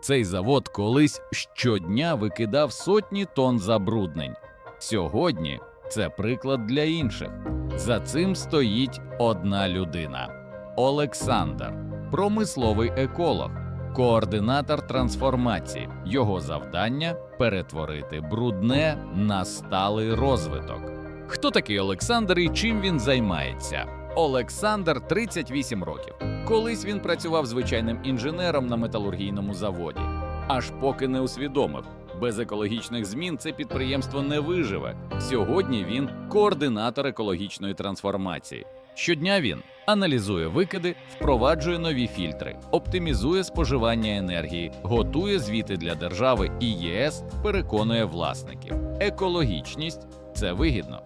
Цей завод колись щодня викидав сотні тонн забруднень. Сьогодні це приклад для інших. За цим стоїть одна людина Олександр, промисловий еколог, координатор трансформації. Його завдання перетворити брудне на сталий розвиток. Хто такий Олександр і чим він займається? Олександр 38 років. Колись він працював звичайним інженером на металургійному заводі, аж поки не усвідомив. Без екологічних змін це підприємство не виживе. Сьогодні він координатор екологічної трансформації. Щодня він аналізує викиди, впроваджує нові фільтри, оптимізує споживання енергії, готує звіти для держави і ЄС, переконує власників. Екологічність це вигідно.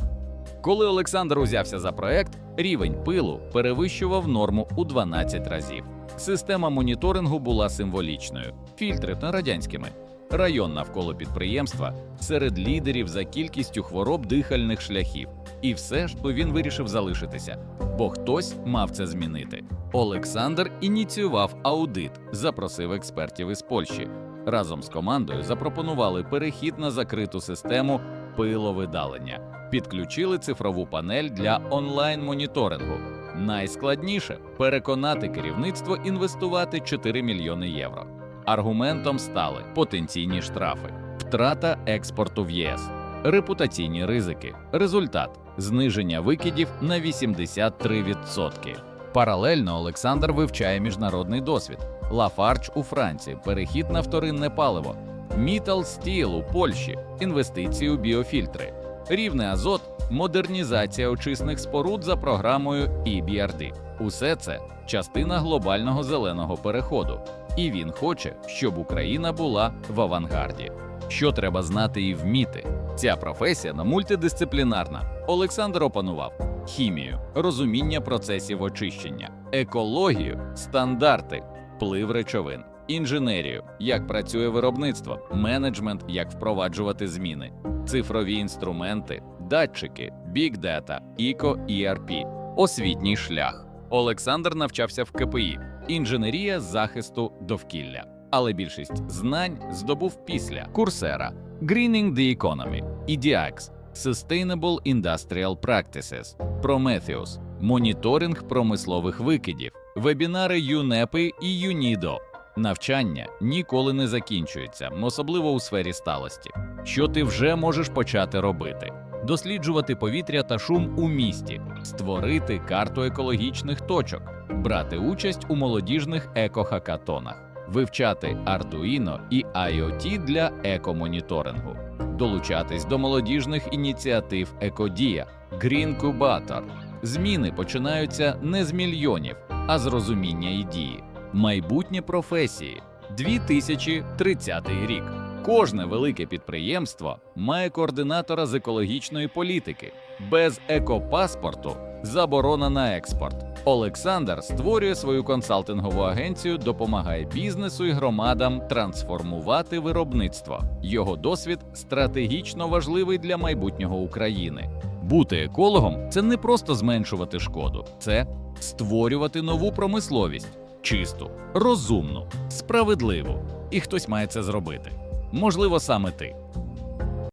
Коли Олександр узявся за проект, рівень пилу перевищував норму у 12 разів. Система моніторингу була символічною, фільтри та радянськими. Район навколо підприємства серед лідерів за кількістю хвороб дихальних шляхів. І все ж то він вирішив залишитися, бо хтось мав це змінити. Олександр ініціював аудит, запросив експертів із Польщі. Разом з командою запропонували перехід на закриту систему пиловидалення, підключили цифрову панель для онлайн-моніторингу. Найскладніше переконати керівництво інвестувати 4 мільйони євро. Аргументом стали потенційні штрафи, втрата експорту в ЄС, репутаційні ризики, результат зниження викидів на 83%. Паралельно Олександр вивчає міжнародний досвід. Лафарч у Франції, перехід на вторинне паливо, Мітал Стіл у Польщі, інвестиції у біофільтри, рівний азот, модернізація очисних споруд за програмою EBRD. Усе це частина глобального зеленого переходу. І він хоче, щоб Україна була в авангарді. Що треба знати і вміти? Ця професія на мультидисциплінарна. Олександр опанував хімію, розуміння процесів очищення, екологію, стандарти, вплив речовин, інженерію, як працює виробництво, менеджмент, як впроваджувати зміни, цифрові інструменти, датчики, бік-дата, іко ERP, освітній шлях. Олександр навчався в КПІ, інженерія захисту довкілля. Але більшість знань здобув після Курсера, Greening the Economy, EDX, Sustainable Industrial Practices, Prometheus, моніторинг промислових викидів, вебінари ЮНЕПи і ЮНІДО. Навчання ніколи не закінчується, особливо у сфері сталості. Що ти вже можеш почати робити? Досліджувати повітря та шум у місті, створити карту екологічних точок, брати участь у молодіжних екохакатонах, вивчати Arduino і IoT для екомоніторингу, долучатись до молодіжних ініціатив Екодія, Green Cubator. Зміни починаються не з мільйонів, а з розуміння ідеї. Майбутнє професії 2030 рік. Кожне велике підприємство має координатора з екологічної політики. Без екопаспорту заборона на експорт. Олександр створює свою консалтингову агенцію, допомагає бізнесу і громадам трансформувати виробництво. Його досвід стратегічно важливий для майбутнього України. Бути екологом це не просто зменшувати шкоду, це створювати нову промисловість, чисту, розумну, справедливу. І хтось має це зробити. Можливо, саме ти.